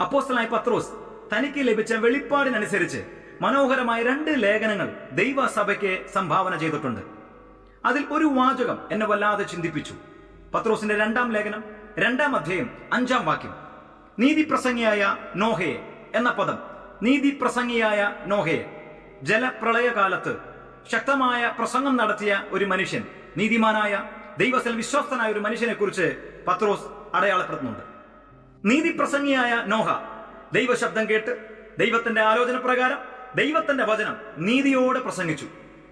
അപ്പോസ്തലനായ പത്രോസ് തനിക്ക് ലഭിച്ച വെളിപ്പാടിനനുസരിച്ച് മനോഹരമായ രണ്ട് ലേഖനങ്ങൾ ദൈവസഭയ്ക്ക് സംഭാവന ചെയ്തിട്ടുണ്ട്. അതിൽ ഒരു വാചകം എന്നെ വല്ലാതെ ചിന്തിപ്പിച്ചു. പത്രോസിന്റെ രണ്ടാം ലേഖനം രണ്ടാം അധ്യായം അഞ്ചാം വാക്യം. നീതിപ്രസംഗിയായ നോഹയെ എന്ന പദം. നീതിപ്രസംഗിയായ നോഹയെ. ജലപ്രളയകാലത്ത് ശക്തമായ പ്രസംഗം നടത്തിയ ഒരു മനുഷ്യൻ നീതിമാനായ ദൈവത്തിൽ വിശ്വസ്തനായ ഒരു മനുഷ്യനെ കുറിച്ച് പത്രോസ് അടയാളപ്പെടുത്തുന്നുണ്ട്. നീതിപ്രസംഗിയായ നോഹ ദൈവശബ്ദം കേട്ട് ദൈവത്തിന്റെ ആലോചന പ്രകാരം ദൈവത്തിന്റെ വചനം നീതിയോടെ പ്രസംഗിച്ചു.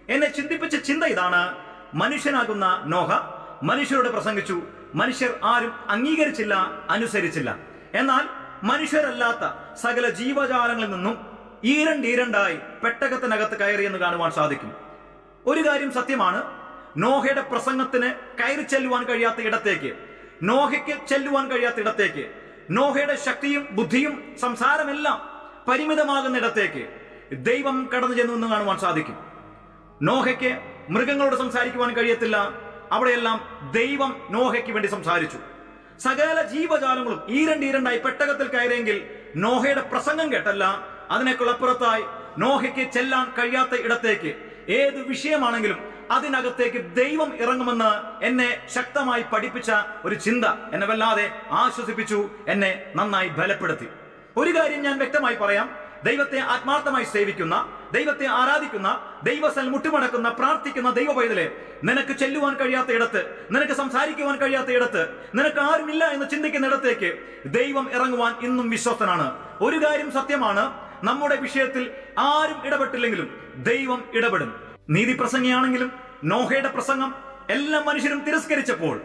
എന്നെ ചിന്തിപ്പിച്ച ചിന്ത ഇതാണ് മനുഷ്യനാകുന്ന നോഹ മനുഷ്യരോട് പ്രസംഗിച്ചു മനുഷ്യർ ആരും അംഗീകരിച്ചില്ല അനുസരിച്ചില്ല. എന്നാൽ മനുഷ്യരല്ലാത്ത സകല ജീവജാലങ്ങളിൽ നിന്നും ഈരണ്ടീരണ്ടായി പെട്ടകത്തിനകത്ത് എന്ന് കാണുവാൻ സാധിക്കും. ഒരു കാര്യം സത്യമാണ് നോഹയുടെ പ്രസംഗത്തിന് കയറി ചെല്ലുവാൻ കഴിയാത്ത ഇടത്തേക്ക് നോഹയ്ക്ക് ചെല്ലുവാൻ കഴിയാത്ത ഇടത്തേക്ക് നോഹയുടെ ശക്തിയും ബുദ്ധിയും സംസാരമെല്ലാം പരിമിതമാകുന്നിടത്തേക്ക് ദൈവം കടന്നു ചെന്നു എന്ന് കാണുവാൻ സാധിക്കും. നോഹയ്ക്ക് മൃഗങ്ങളോട് സംസാരിക്കുവാൻ കഴിയത്തില്ല. അവിടെയെല്ലാം ദൈവം നോഹയ്ക്ക് വേണ്ടി സംസാരിച്ചു. സകല ജീവജാലങ്ങളും ഈരണ്ട് ഈരണ്ടായി പെട്ടകത്തിൽ കയറിയെങ്കിൽ നോഹയുടെ പ്രസംഗം കേട്ടല്ല. അതിനേക്കുള്ള അപ്പുറത്തായി നോഹയ്ക്ക് ചെല്ലാൻ കഴിയാത്ത ഇടത്തേക്ക് ഏത് വിഷയമാണെങ്കിലും അതിനകത്തേക്ക് ദൈവം ഇറങ്ങുമെന്ന് എന്നെ ശക്തമായി പഠിപ്പിച്ച ഒരു ചിന്ത എന്നെ വല്ലാതെ ആശ്വസിപ്പിച്ചു എന്നെ നന്നായി ബലപ്പെടുത്തി. ഒരു കാര്യം ഞാൻ വ്യക്തമായി പറയാം. ദൈവത്തെ ആത്മാർത്ഥമായി സേവിക്കുന്ന ദൈവത്തെ ആരാധിക്കുന്ന ദൈവസൽ മുട്ടുമടക്കുന്ന പ്രാർത്ഥിക്കുന്ന ദൈവ പൈതലെ നിനക്ക് ചെല്ലുവാൻ കഴിയാത്ത ഇടത്ത് നിനക്ക് സംസാരിക്കുവാൻ കഴിയാത്ത ഇടത്ത് നിനക്ക് ആരുമില്ല എന്ന് ചിന്തിക്കുന്ന ഇടത്തേക്ക് ദൈവം ഇറങ്ങുവാൻ ഇന്നും വിശ്വസ്തനാണ്. ഒരു കാര്യം സത്യമാണ്. നമ്മുടെ വിഷയത്തിൽ ആരും ഇടപെട്ടില്ലെങ്കിലും ദൈവം ഇടപെടും. നീതി പ്രസംഗിയാണെങ്കിലും നോഹയുടെ പ്രസംഗം എല്ലാ മനുഷ്യരും തിരസ്കരിച്ചപ്പോൾ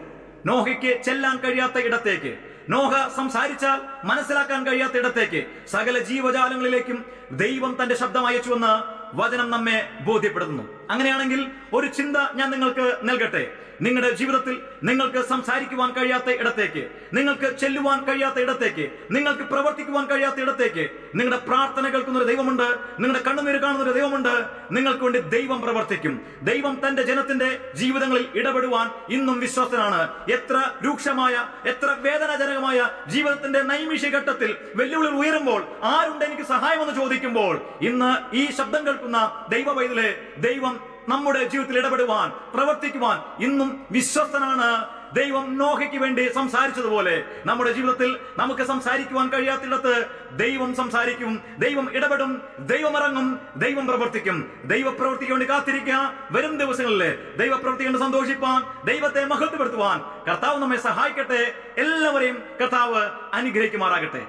നോഹയ്ക്ക് ചെല്ലാൻ കഴിയാത്ത ഇടത്തേക്ക് നോഹ സംസാരിച്ചാൽ മനസ്സിലാക്കാൻ കഴിയാത്ത ഇടത്തേക്ക് സകല ജീവജാലങ്ങളിലേക്കും ദൈവം തന്റെ ശബ്ദം അയച്ചുവെന്ന് വചനം നമ്മെ ബോധ്യപ്പെടുത്തുന്നു. അങ്ങനെയാണെങ്കിൽ ഒരു ചിന്ത ഞാൻ നിങ്ങൾക്ക് നൽകട്ടെ. നിങ്ങളുടെ ജീവിതത്തിൽ നിങ്ങൾക്ക് സംസാരിക്കുവാൻ കഴിയാത്ത ഇടത്തേക്ക് നിങ്ങൾക്ക് ചെല്ലുവാൻ കഴിയാത്ത ഇടത്തേക്ക് നിങ്ങൾക്ക് പ്രവർത്തിക്കുവാൻ കഴിയാത്ത ഇടത്തേക്ക് നിങ്ങളുടെ പ്രാർത്ഥന കേൾക്കുന്ന ഒരു ദൈവമുണ്ട് നിങ്ങളുടെ കണ്ണുനീര് കാണുന്ന ഒരു ദൈവമുണ്ട് നിങ്ങൾക്ക് വേണ്ടി ദൈവം പ്രവർത്തിക്കും. ദൈവം തന്റെ ജനത്തിന്റെ ജീവിതങ്ങളിൽ ഇടപെടുവാൻ ഇന്നും വിശ്വസ്തനാണ് എത്ര രൂക്ഷമായ എത്ര വേദനാജനകമായ ജീവിതത്തിന്റെ നൈമിഷ ഘട്ടത്തിൽ വെല്ലുവിളി ഉയരുമ്പോൾ ആരുണ്ട് എനിക്ക് സഹായമെന്ന് ചോദിക്കുമ്പോൾ ഇന്ന് ഈ ശബ്ദം കേൾക്കുന്ന ദൈവ ദൈവം നമ്മുടെ ജീവിതത്തിൽ ഇടപെടുവാൻ പ്രവർത്തിക്കുവാൻ ഇന്നും വിശ്വസ്തനാണ്. ദൈവം നോഹയ്ക്ക് വേണ്ടി സംസാരിച്ചതുപോലെ നമ്മുടെ ജീവിതത്തിൽ നമുക്ക് സംസാരിക്കുവാൻ കഴിയാത്തിടത്ത് ദൈവം സംസാരിക്കും ദൈവം ഇടപെടും ദൈവം ഇറങ്ങും ദൈവം പ്രവർത്തിക്കും. ദൈവപ്രവർത്തിക്ക് വേണ്ടി കാത്തിരിക്കുക. വരും ദിവസങ്ങളിലെ ദൈവപ്രവർത്തി കൊണ്ട് സന്തോഷിപ്പാൻ ദൈവത്തെ മഹത്വപ്പെടുത്തുവാൻ കർത്താവ് നമ്മെ സഹായിക്കട്ടെ. എല്ലാവരെയും കർത്താവ് അനുഗ്രഹിക്കുമാറാകട്ടെ.